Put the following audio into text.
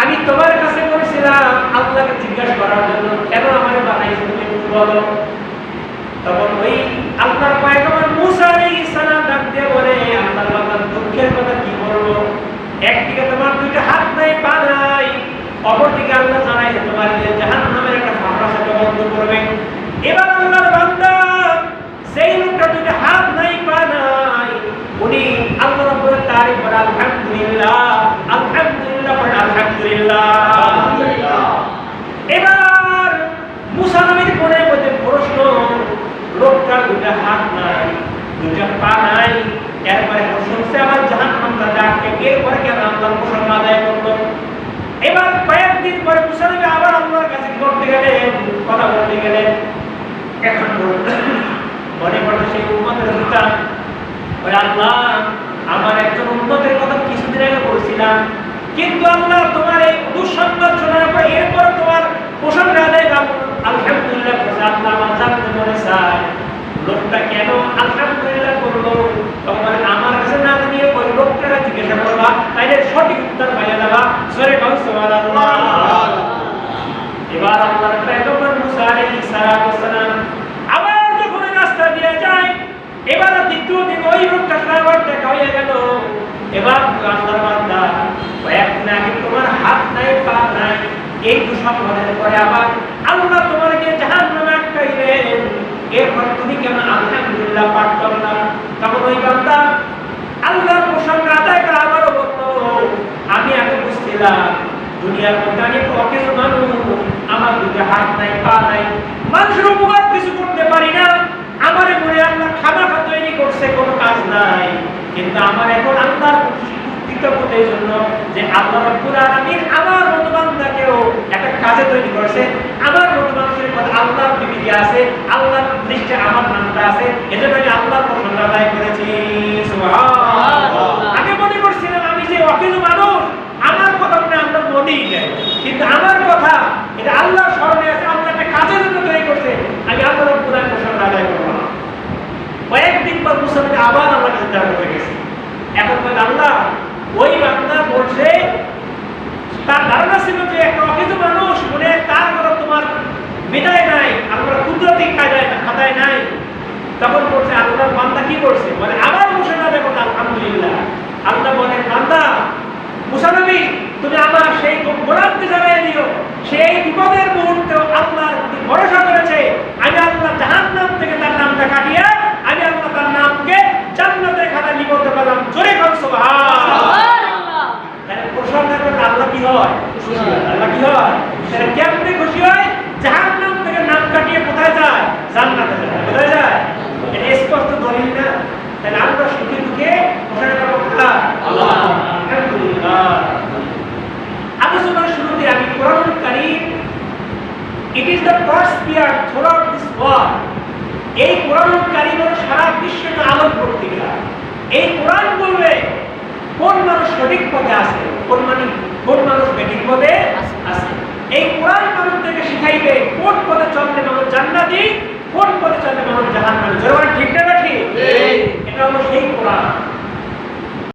আমি তোমার কাছে বলেছিলাম আল্লাহকে জিজ্ঞাসা করার জন্য, কেন আমার বানাইছো তুমি বলো। তখন ওই আল্লাহর পয়গম্বর মুসা আলাইহিস সালাম বলে, আল্লাহর বান্দা, দুঃখের কথা কি বলব? একদিকে তোমার দুইটা হাত নাই, পা নাই, অপরদিকে আল্লাহ জানাই তোমার জাহান্নামের একটা ফাঁকা সেটা বন্ধ করবে। এবার আল্লাহর বান্দা সেই লোকটা দুইটা হাত নাই পা নাই উনি আল্লাহ রাব্বুল তারিফ করে আলহামদুলিল্লাহ এবার মুসা নবীর মনের মধ্যে প্রশ্ন লোকটার দুটা হাত নাই দুটা পা নাই, এরপরে শুনছে আমার জাহান নামটা ডাককে এরপরে কেন আল্লাহর প্রসঙ্গ আদায় করল? এবার কয়েকদিন পরে মুসা নবী আবার আল্লাহর কাছে করতে গেলেন, কথা বলতে গেলেন। এখন মনে পড়ল সেই উম্মতের দুটা আল্লাহ, আমার একজন উন্নতের কথা কিছুদিন আগে বলছিলাম কিন্তু আল্লাহ তোমার এই দুঃসংবাদ শোনার পর এরপর তোমার প্রসঙ্গ আদায় আলহামদুলিল্লাহ আল্লাহ আমার জানতে মনে চায় লোকটা কেন আলহামদুলিল্লাহ করল? তখন আমার কাছে না জানিয়ে ওই লোকটাকে জিজ্ঞাসা করবা, তাইলে সঠিক উত্তর পাইয়া যাবা। সরে কম সুবহানাল্লাহ। এবার আল্লাহর পয়গম্বর মুসা আলাইহিস সালাম আবার যখন রাস্তা দিয়ে যায়, এবার দ্বিতীয় দিন ওই লোকটা আবার দেখা হয়ে গেল। এবার আল্লাহর বান্দা কয়েকদিন আগে তোমার হাত নাই পা নাই এই দুঃসংবাদের পরে আবার আল্লাহ তোমাকে জাহান্নামে আটকাইলেন। এরপর তুমি কেন আলহামদুলিল্লাহ পাঠ করলা তখন ওই বান্দা আল্লাহর প্রসঙ্গ আদায় করে আবারও বলতো আমি বুঝছিলাম, দুনিয়ার মধ্যে আমি একটু অকেজ মানুষ, আমার দুটো হাত নাই, পা নাই। মানুষের উপকার কিছু করতে পারি না। আমার মনে আল্লাহ খামাখা তৈরি করছে, কোনো কাজ নাই। কিন্তু আমার এখন আল্লাহর কৃতজ্ঞতা জন্য যে আল্লাহ রব্বুল আলামিন আমার মতো বান্দাকেও একটা কাজে তৈরি করেছে। আমার মতো মানুষের মধ্যে আল্লাহর বিবিধি আছে আল্লাহর দৃষ্টি আমার নামটা আছে এজন্য আমি আল্লাহর আদায় করেছি। আগে মনে করছিলাম আমি যে অকেজ মানুষ আমার কথা মনে আমরা মনেই নেই। কিন্তু আমার কথা এটা আল্লাহর স্মরণে আছে আল্লাহ একটা কাজের জন্য তৈরি করছে আমি আল্লাহ রব্বুল আলামিন প্রসঙ্গ আদায় করব না কয়েকদিন পর মুসাফির আবার আমার কাছে দেখা করে গেছে এখন বলে আল্লাহ ওই বান্দা বলছে তার ধারণা ছিল যে একটা অকেজ মানুষ মনে হয় তার কোনো তোমার বিদায় নাই আল্লাহ কুদরতি খাতায় খাতায় নাই তখন বলছে আল্লাহ বান্দা কি করছে। বলে আবার মুসা না দেখো আলহামদুলিল্লাহ। আল্লাহ বলে বান্দা মুসানবী তুমি আমার সেই গোলাপকে জানাই দিও। সেই বিপদের মুহূর্তে আল্লাহর প্রতি ভরসা করেছে। আমি আল্লাহ জাহান্নাম থেকে তার নামটা কাটিয়ে আমি আল্লাহ তার নামকে জান্নাতের খাতায় লিখতে পারলাম জোরে কর সুবহানাল্লাহ। তাহলে প্রসঙ্গ করলে আল্লাহ কি হয়? খুশি হয়। আল্লাহ কি হয়? তাহলে কেমনে খুশি হয়? জাহান্নাম থেকে নাম কাটিয়ে কোথায় যায়? জান্নাতে যায়। কোথায় যায় এটা স্পষ্ট দলিল না তাহলে আমরা সুখে দুঃখে প্রসঙ্গ করব কার আল্লাহ আলহামদুলিল্লাহ আলোচনার শুরুতে আমি কোরআনুল কারীম first peer throughout this world এই কোরআনুল কারীম সারা বিশ্বের আলোক পত্রিকা এই কোরআন বলবে কোন মানুষ সঠিক পথে আছে কোন মানুষ কোন মানুষ বেঠিক পথে আছে। এই কোরআন মানুষদেরকে শিখাইবে কোন পথে চললে মানুষ জান্নাতি কোন পথে চললে মানুষ জাহান্নামী। জোরে ঠিক না ঠিক। এটা হলো সেই কোরআন।